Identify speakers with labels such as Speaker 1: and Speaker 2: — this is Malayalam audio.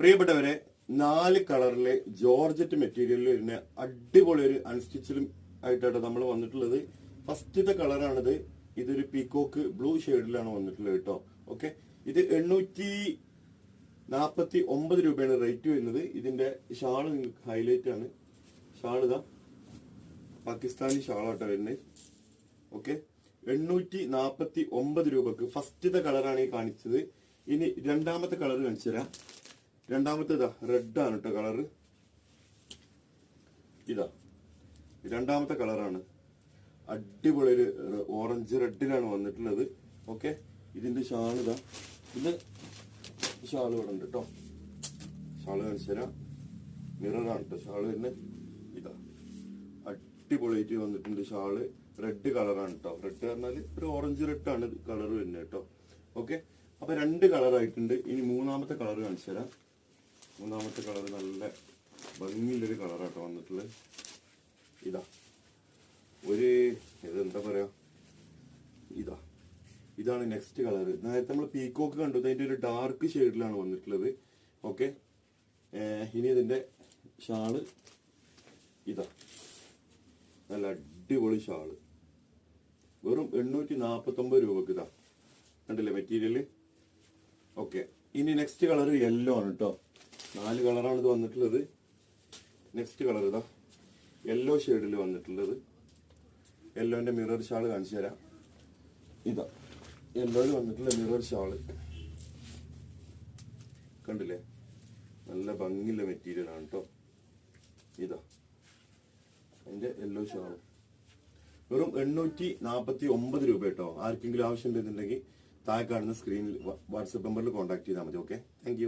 Speaker 1: പ്രിയപ്പെട്ടവരെ നാല് കളറിലെ ജോർജറ്റ് മെറ്റീരിയലിൽ വരുന്ന അടിപൊളി ഒരു അൺസ്റ്റിച്ചിലും ആയിട്ടാണ് നമ്മൾ വന്നിട്ടുള്ളത്. ഫസ്റ്റത്തെ കളറാണിത്. ഇതൊരു പീക്കോക്ക് ബ്ലൂ ഷെയ്ഡിലാണ് വന്നിട്ടുള്ളത് കേട്ടോ. ഓക്കെ ഇത് എണ്ണൂറ്റി നാൽപ്പത്തി ഒമ്പത് രൂപയാണ് റേറ്റ് വരുന്നത്. ഇതിന്റെ ഷാൾ നിങ്ങൾക്ക് ഹൈലൈറ്റ് ആണ്. ഷാൾ ഇതാ. പാകിസ്ഥാനി ഷാളാട്ടോ വരുന്നത്. ഓക്കെ എണ്ണൂറ്റി നാൽപ്പത്തി ഒമ്പത് രൂപക്ക് ഫസ്റ്റത്തെ കളറാണ് ഈ കാണിച്ചത്. ഇനി രണ്ടാമത്തെ കളർ കാണിച്ചു തരാം രണ്ടാമത്തെ ഇതാ റെഡ് ആണ് കേട്ടോ കളറ് ഇതാ. രണ്ടാമത്തെ കളറാണ് അടിപൊളി ഒരു ഓറഞ്ച് റെഡിലാണ് വന്നിട്ടുള്ളത്. ഓക്കെ ഇതിന്റെ ഷാൾ ഇതാ. ഇത് ഷാൾ ഇവിടെ ഉണ്ട് കേട്ടോ ഷാൾ കാണിച്ചു മിററാണ് കേട്ടോ ഷാൾ തന്നെ ഇതാ. അടിപൊളിയായിട്ട് വന്നിട്ടുണ്ട് ഷാൾ. റെഡ് കളറാണ് കേട്ടോ റെഡ് പറഞ്ഞാൽ ഒരു ഓറഞ്ച് റെഡ് ആണ് കളർ വരുന്നത് കേട്ടോ ഓക്കെ അപ്പൊ രണ്ട് കളർ ആയിട്ടുണ്ട്. ഇനി മൂന്നാമത്തെ കളർ കാണിച്ചു തരാം. മൂന്നാമത്തെ കളർ നല്ല ഭംഗിയുള്ളൊരു കളറാട്ടോ വന്നിട്ടുള്ളത്. ഇതാ. ഒരു ഇതെന്താ പറയാ? ഇതാ. ഇതാണ് നെക്സ്റ്റ് കളർ. നേരത്തെ നമ്മൾ പീക്കോക്ക് കണ്ടു. അതിന്റെ ഒരു ഡാർക്ക് ഷെയ്ഡിലാണ് വന്നിട്ടുള്ളത്. ഓക്കെ ഇനി ഇതിന്റെ ഷാൾ ഇതാ. നല്ല അടിപൊളി ഷാൾ. വെറും എണ്ണൂറ്റി നാൽപ്പത്തി ഒമ്പത് രൂപക്ക് ഇതാ. കണ്ടില്ലേ മെറ്റീരിയൽ ഓക്കെ ഇനി നെക്സ്റ്റ് കളർ യെല്ലോ ആണ് കേട്ടോ നാല് കളറാണ് ഇത് വന്നിട്ടുള്ളത്. നെക്സ്റ്റ് കളർ ഇതാ. യെല്ലോ ഷെയ്ഡിൽ വന്നിട്ടുള്ളത്. യെല്ലോന്റെ മിറർ ഷാൾ കാണിച്ചു തരാം. ഇതാ. യെല്ലോയിൽ വന്നിട്ടുള്ള മിറർ ഷാൾ കണ്ടില്ലേ? നല്ല ഭംഗിയുള്ള മെറ്റീരിയലാണ് കേട്ടോ ഇതാ. അതിന്റെ യെല്ലോ ഷാൾ വെറും എണ്ണൂറ്റി നാൽപ്പത്തി ഒമ്പത് രൂപ കേട്ടോ ആർക്കെങ്കിലും ആവശ്യം ഉണ്ടെന്നുണ്ടെങ്കിൽ താഴെ കാണുന്ന സ്ക്രീനിൽ വാട്സപ്പ് നമ്പറിൽ കോൺടാക്ട് ചെയ്താൽ മതി ഓക്കെ താങ്ക്